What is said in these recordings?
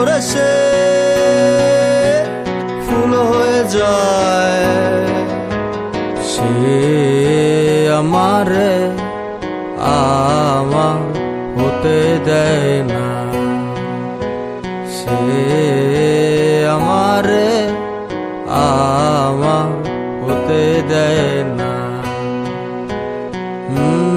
করেছে ফুল হয়ে যায়। সে আমারে আমার হতে দেয় না। সে আমারে আমার হতে দেয় না। উম,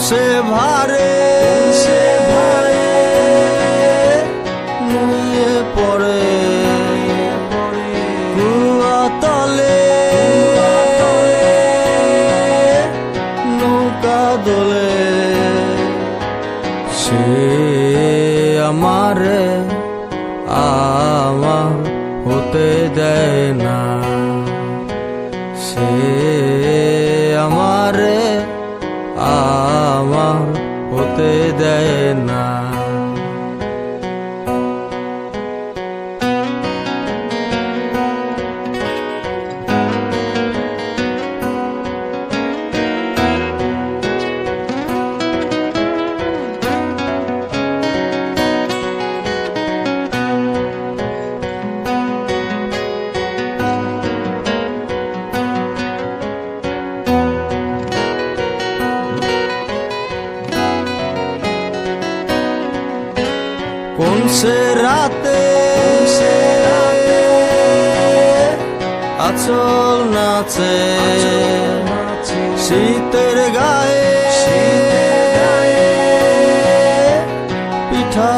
সে ভারে সে ভারে নুয়ে পড়ে তলে নৌকা দোলে সে আমারে আমার হতে দেয় না সে আমার হতে দেয় না কোন সে রাতে আচল নাচে শীতের গায়ে পিঠা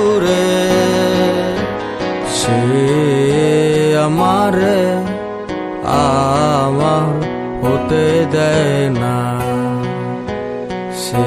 উড়ে। সে আমারে আমার হতে দেয় না। সে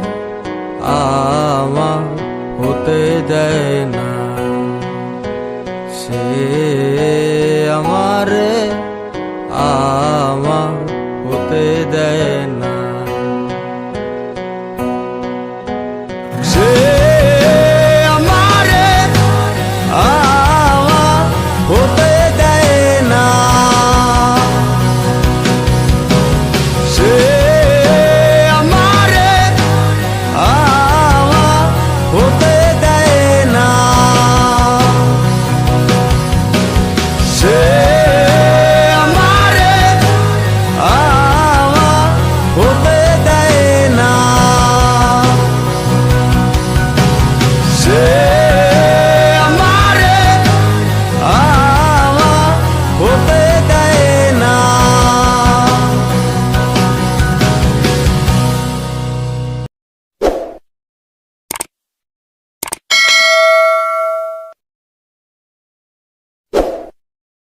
আমার